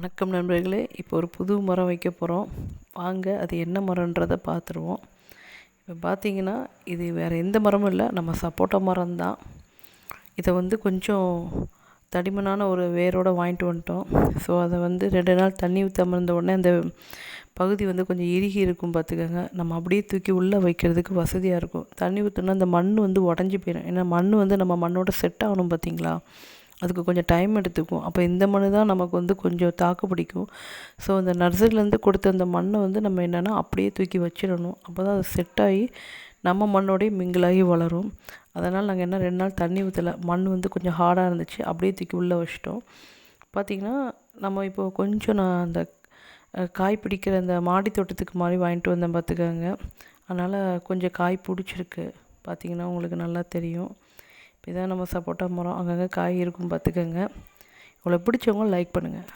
வணக்கம் நண்பர்களே இப்போ ஒரு புது மரம் வைக்க போகிறோம் வாங்க அது என்ன மரன்றதை பார்த்துருவோம். இப்போ பார்த்தீங்கன்னா இது வேறு எந்த மரமும் இல்லை நம்ம சப்போட்டா மரம் தான் இதை வந்து கொஞ்சம் தடிமனான ஒரு வேரோடு வாங்கிட்டு வந்துட்டோம். ஸோ அதை வந்து ரெண்டு நாள் தண்ணி ஊற்றாமல் இருந்த உடனே அந்த பகுதி வந்து கொஞ்சம் இறுகி இருக்கும் பார்த்துக்கோங்க. நம்ம அப்படியே தூக்கி உள்ளே வைக்கிறதுக்கு வசதியாக இருக்கும். தண்ணி ஊற்றினா அந்த மண் வந்து உடஞ்சி போயிடும். ஏன்னா மண் வந்து நம்ம மண்ணோட செட் ஆகணும் பார்த்திங்களா? அதுக்கு கொஞ்சம் டைம் எடுத்துக்கும் அப்போ இந்த மண் தான் நமக்கு வந்து கொஞ்சம் தாக்கு பிடிக்கும். ஸோ அந்த நர்சரிலேருந்து கொடுத்த அந்த மண்ணை வந்து நம்ம என்னென்னா அப்படியே தூக்கி வச்சிடணும். அப்போ தான் அது செட் ஆகி நம்ம மண்ணோடய மிங்கிளாகி வளரும். அதனால் நாங்கள் என்ன ரெண்டு நாள் தண்ணி ஊற்றலை மண் வந்து கொஞ்சம் ஹார்டாக இருந்துச்சு. அப்படியே தூக்கி உள்ளே வச்சிட்டோம். பார்த்திங்கன்னா நம்ம இப்போது கொஞ்சம் நான் அந்த காய் பிடிக்கிற அந்த மாடி தோட்டத்துக்கு மாதிரி வாங்கிட்டு வந்தேன் பார்த்துக்கோங்க அதனால் கொஞ்சம் காய் பிடிச்சிருக்கு. பார்த்திங்கன்னா உங்களுக்கு நல்லா தெரியும். இதான் நம்ம சப்போட்டா மரம் அங்கங்கே காய் இருக்கும் பார்த்துக்கோங்க. இவ்வளோ பிடிச்சவங்க லைக் பண்ணுங்கள்